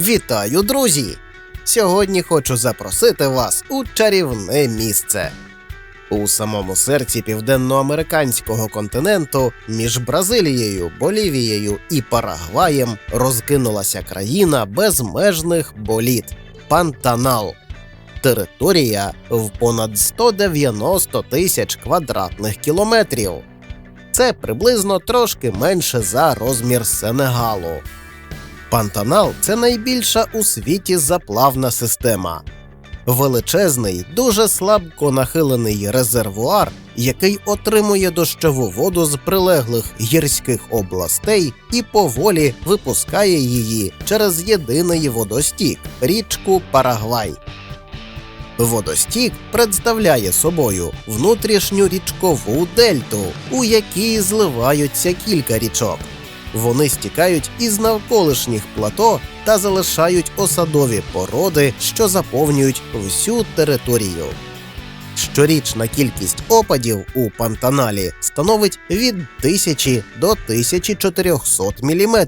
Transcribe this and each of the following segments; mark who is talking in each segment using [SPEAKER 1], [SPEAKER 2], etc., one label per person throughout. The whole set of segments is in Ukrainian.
[SPEAKER 1] Вітаю, друзі! Сьогодні хочу запросити вас у чарівне місце. У самому серці південноамериканського континенту між Бразилією, Болівією і Парагваєм розкинулася країна безмежних боліт Пантанал. Територія в понад 190 тисяч квадратних кілометрів. Це приблизно трошки менше за розмір Сенегалу. Пантанал це найбільша у світі заплавна система. Величезний, дуже слабко нахилений резервуар, який отримує дощову воду з прилеглих гірських областей і поволі випускає її через єдиний водостік річку Парагвай. Водостік представляє собою внутрішню річкову дельту, у якій зливаються кілька річок. Вони стікають із навколишніх плато та залишають осадові породи, що заповнюють всю територію. Щорічна кількість опадів у Пантаналі становить від 1000 до 1400 мм.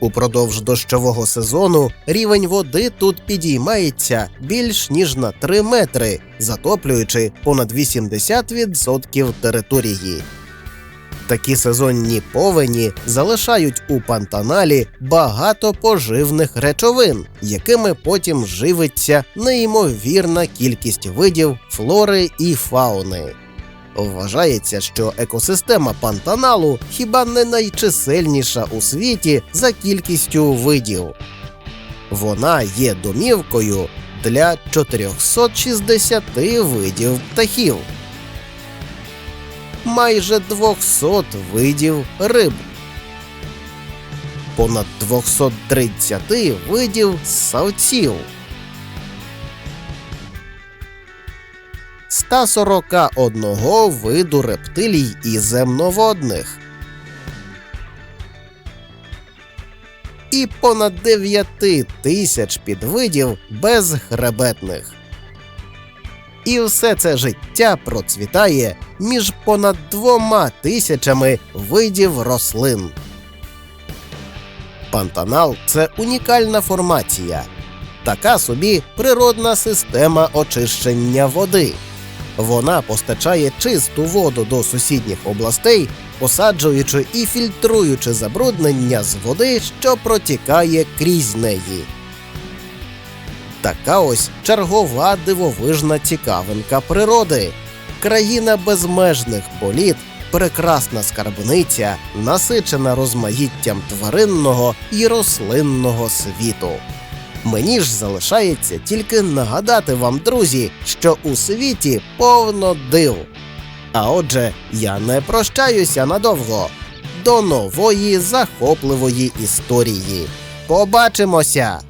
[SPEAKER 1] Упродовж дощового сезону рівень води тут підіймається більш ніж на 3 метри, затоплюючи понад 80% території. Такі сезонні повені залишають у пантаналі багато поживних речовин, якими потім живиться неймовірна кількість видів флори і фауни. Вважається, що екосистема пантаналу хіба не найчисельніша у світі за кількістю видів. Вона є домівкою для 460 видів птахів майже 200 видів риб, понад 230 видів савців, 141 виду рептилій і земноводних. І понад 9 тисяч підвидів безхребетних. І все це життя процвітає між понад двома тисячами видів рослин. Пантанал це унікальна формація, така собі природна система очищення води. Вона постачає чисту воду до сусідніх областей, посаджуючи і фільтруючи забруднення з води, що протікає крізь неї. Така ось чергова дивовижна цікавинка природи. Країна безмежних боліт, прекрасна скарбниця, насичена розмаїттям тваринного і рослинного світу. Мені ж залишається тільки нагадати вам, друзі, що у світі повно див. А отже, я не прощаюся надовго. До нової захопливої історії. Побачимося!